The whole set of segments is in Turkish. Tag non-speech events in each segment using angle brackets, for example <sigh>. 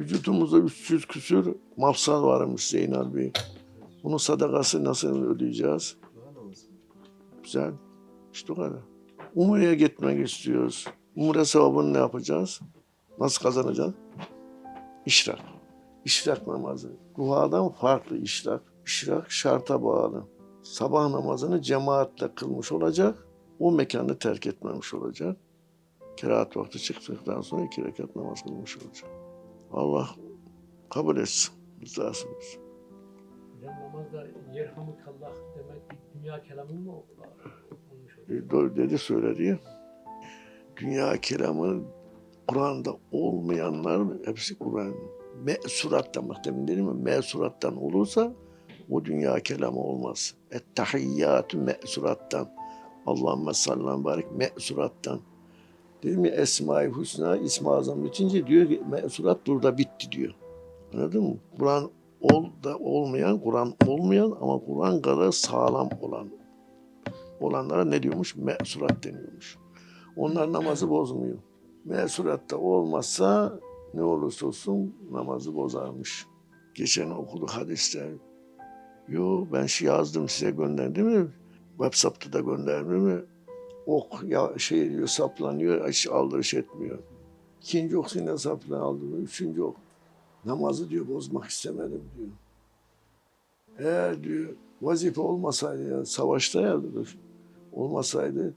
Vücudumuzda 300 küsür mafsal varmış Zeynel Bey. Bunun sadakası nasıl ödeyeceğiz? Güzel. İşte o kadar. Umre'ye gitmek istiyoruz. Umre sevabını ne yapacağız? Nasıl kazanacağız? İşrak. İşrak namazı. Duadan farklı işrak. İşrak şarta bağlı. Sabah namazını cemaatle kılmış olacak. O mekanı terk etmemiş olacak. Kerahat vakti çıktıktan sonra iki rekat namaz kılmış olacak. Allah kabul etsin. Rızası olsun. Hocam namazda yerhamukallah demek dünya kelamı mı olmuş E, dedi söyledi ya. Dünya kelamı Kur'an'da olmayanlar hepsi Kur'an. Mesurattan bak demin dedim mi? Mesurattan olursa o dünya kelamı olmaz. Ettehiyyatü mesurattan. Allahümme sallam barik mesurattan. Dedim ya Esma-i Hüsna, İsmi Azam bitince diyor ki mesurat burada bitti diyor. Anladın mı? Kur'an ol da olmayan, Kur'an olmayan ama Kur'an kadar sağlam olan olanlara ne diyormuş? Mesurat deniyormuş. Onlar namazı bozmuyor. Mesuratta olmazsa ne olursa olsun namazı bozarmış. Geçen okuduk hadisler. Yo ben şey yazdım size gönderdim mi? WhatsApp'ta da gönderdim mi? Ok ya şey diyor saplanıyor, hiç aldırış etmiyor. İkinci ok yine saplan aldırıyor. Üçüncü ok. Namazı diyor bozmak istemedim diyor. Eğer diyor vazife olmasaydı ya savaşta ya diyor, olmasaydı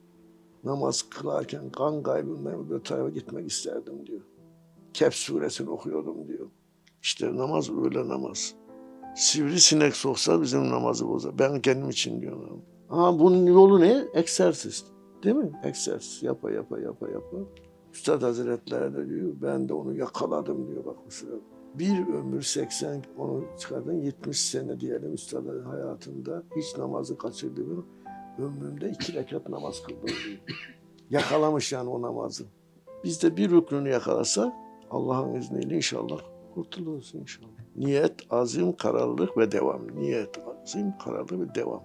namaz kılarken kan kaybından bir tarafa gitmek isterdim diyor. Kehf suresini okuyordum diyor. İşte namaz öyle namaz. Sivrisinek soksa bizim namazı bozar. Ben kendim için diyorum. Ama bunun yolu ne? Egzersiz. Değil mi? Egzersiz. Yapa yapa yapa yapa. Üstad Hazretleri de diyor ben de onu yakaladım diyor bak mesela. Bir ömür 80 onu çıkardın 70 sene diyelim üstadın hayatında hiç namazı kaçırdım. Ömrümde iki rekat namaz kıldım diyor. <laughs> Yakalamış yani o namazı. Biz de bir rüknünü yakalasak Allah'ın izniyle inşallah kurtuluruz inşallah. Niyet, azim, kararlılık ve devam. Niyet, azim, kararlılık ve devam.